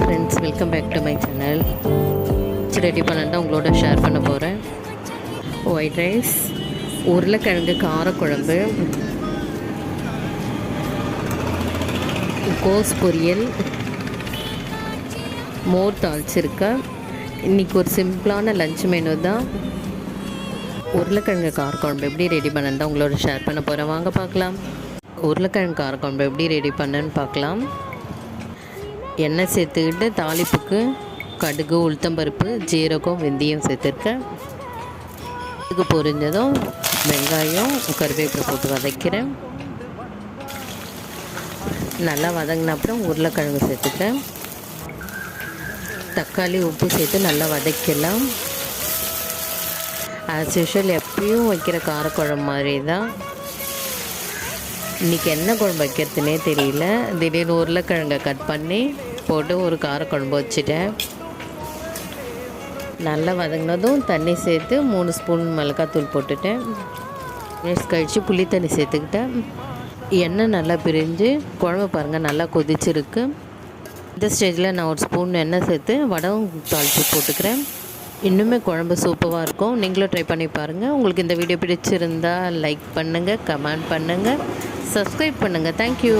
Friends welcome back to my channel ready பண்ணிட்டு உங்களோட share பண்ண போகிறேன் ஒயிட் ரைஸ் உருளைக்கிழங்கு காரக்குழம்பு கோஸ் பொரியல் மோர் தாளிச்சிருக்கேன் இன்றைக்கி ஒரு சிம்பிளான லஞ்ச் மெனு தான். உருளைக்கிழங்கு காரக்குழம்பு எப்படி ரெடி பண்ணதான் உங்களோட ஷேர் பண்ண போகிறேன் வாங்க பார்க்கலாம். உருளைக்கிழங்கு காரக்குழம்பு எப்படி ரெடி பண்ணேன்னு பார்க்கலாம். எண்ணெய் சேர்த்துக்கிட்டு தாளிப்புக்கு கடுகு உளுத்தம்பருப்பு ஜீரகம் வெந்தயம் சேர்த்துருக்கேன். கடுகு பொரிஞ்சதும் வெங்காயம் கருவேப்பிலை போட்டு வதக்கிறேன். நல்லா வதங்கின அப்புறம் உருளைக்கிழங்கு சேர்த்துக்கிட்டேன் தக்காளி உப்பு சேர்த்து நல்லா வதக்கலாம் ஆஸ் யூஷுவல் எப்பயும் வைக்கிற காரக்குழம்பு மாதிரி தான் இன்றைக்கி என்ன குழம்பு வைக்கிறதுனே தெரியல. திடீர்னு உருளைக்கிழங்கை கட் பண்ணி போட்டு ஒரு காரக்குழம்பு வச்சுட்டேன். நல்லா வதங்கினதும் தண்ணி சேர்த்து மூணு ஸ்பூன் மிளகாத்தூள் போட்டுட்டேன். மினிட்ஸ் கழித்து புளி தண்ணி சேர்த்துக்கிட்டேன். எண்ணெய் நல்லா பிரிஞ்சு குழம்பு பாருங்கள் நல்லா கொதிச்சிருக்கு. இந்த ஸ்டேஜில் நான் ஒரு ஸ்பூன் எண்ணெய் சேர்த்து வடகம் தாளித்து போட்டுக்கிறேன். இன்னுமே குழம்பு சூப்பராக இருக்கும். நீங்களும் ட்ரை பண்ணி பாருங்கள் உங்களுக்கு இந்த வீடியோ பிடிச்சிருந்தா லைக் பண்ணுங்கள் கமெண்ட் பண்ணுங்கள் சப்ஸ்கிரைப் பண்ணுங்கள் தேங்க்யூ